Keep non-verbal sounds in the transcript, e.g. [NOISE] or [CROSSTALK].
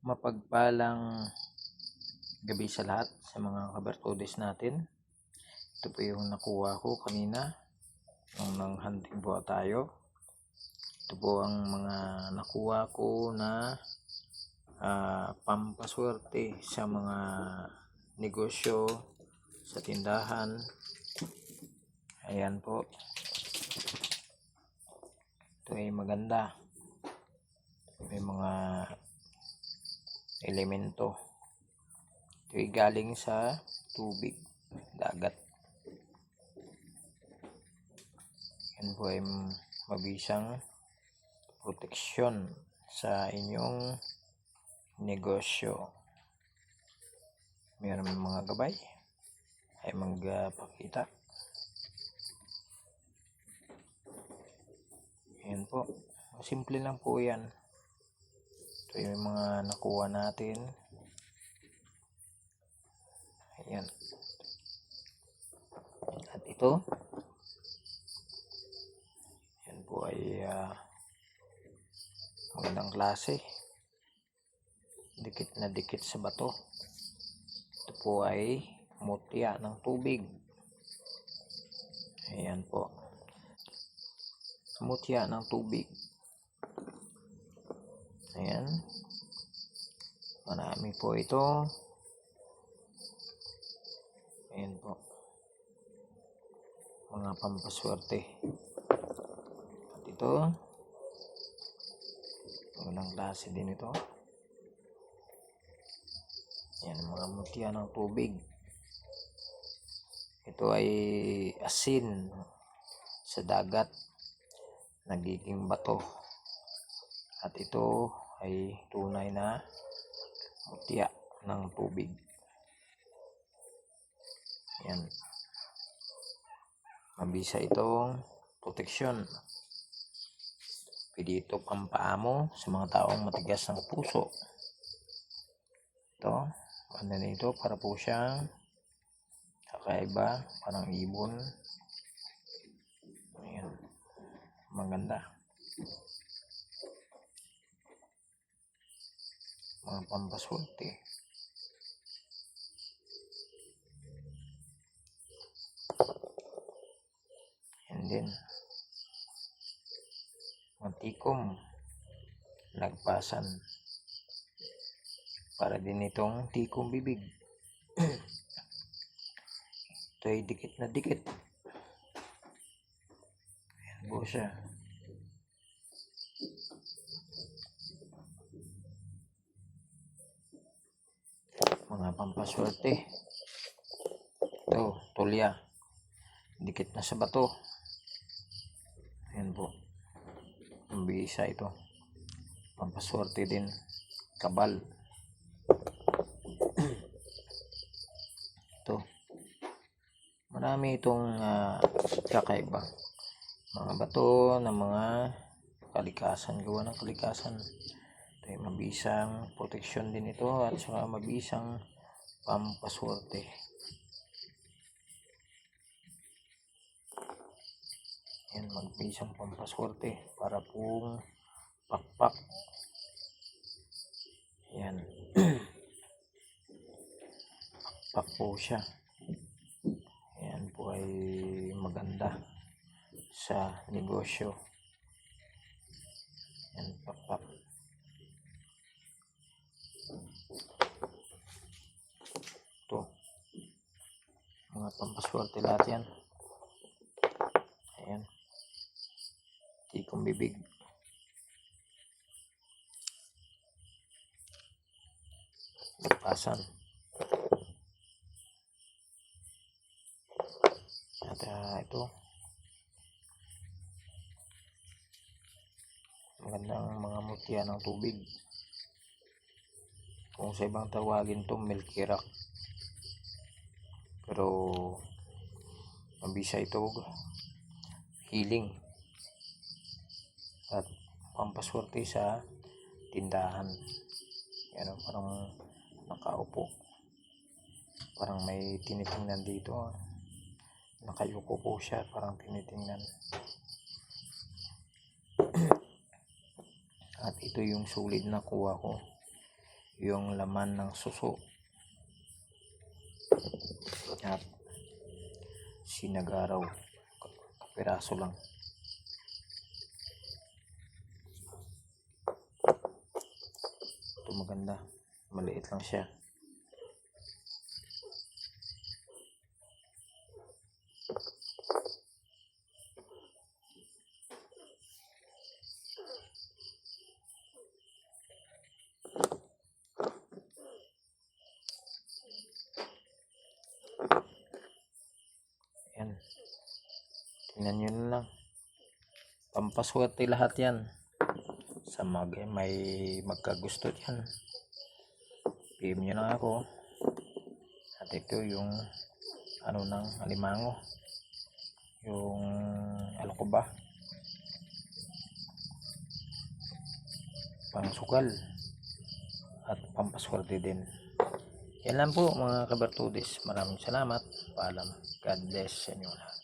Mapagpalang gabi sa lahat sa mga kabertodes natin. Ito po yung nakuha ko kanina nung nang hunting po tayo. Ito po ang mga nakuha ko na ah, pampaswerte sa mga negosyo, sa tindahan. Ayan po. Ito ay maganda. May mga elemento. Ito ay galing sa tubig, dagat. Yan po ay mabisang proteksyon sa inyong negosyo. Meron mga gabay ay magpakita. Yan po. Simple lang po yan. Ito yung mga nakuha natin. Ayan. At ito. Yan po ay ah, magandang klase. Dikit na dikit sa bato. Ito po ay mutya ng tubig. Ayan po. Mutya ng tubig. Ayan. Marami po ito. Ayan po. Mga pampaswerte. At ito. Unang klase din ito. Ayan, mga mutya ng tubig. Ito ay asin sa dagat. Nagiging bato. At ito ay tunay na mutya ng tubig. Yan. Mabisa itong proteksyon. Pwede ito pampaamo sa mga taong matigas ng puso. Ito. Ano nito para po siyang kakaiba. Parang ibon. Ayan. Maganda. Mga pampaswerte. And then, matikom, lagpasan. Para din itong tikom bibig. [CLEARS THROAT] Ito ay dikit na dikit. Ayan po siya. Mga pampaswerte. Ito, tulya. Dikit na sa bato. Ayan po. Ang bisa ito. Pampaswerte din. Kabal. ito. Marami itong ah, kakaiba. Mga bato ng mga kalikasan. Gawa ng kalikasan. Ay mabisang proteksyon din ito at saka mabisang pampaswerte. Yan, magbisang pampaswerte para pong pakpak. Yan. [CLEARS THROAT] pakpak po siya. Yan po ay maganda sa negosyo. Yan, pakpak. Ito. Mga pampaswerte lahat yan. Ayan. Tikong bibig. Lagpasan. At ah, ito. Magandang mga mutya ng tubig. Kung sa ibang tawagin to milky rock. Pero mabisa ito healing at pampaswerte sa tindahan. Yan o, parang nakaupo. Parang may tinitingnan dito. ah. Nakayuko po siya, parang tinitingnan. [CLEARS THROAT] At ito yung sulit na kuha ko. yung laman ng suso at sinagaraw piraso lang. Ito maganda. Maliit lang siya yan tingnan nyo na lang. Pampaswerte lahat yan. Sa mag may magkagusto yan PM nyo na ako. At ito yung ano ng alimango. Yung ano ko ba? Pangsukal at pampaswerte din. Yan lang po mga kabertudis maraming salamat. Paalam. God bless sa inyo lahat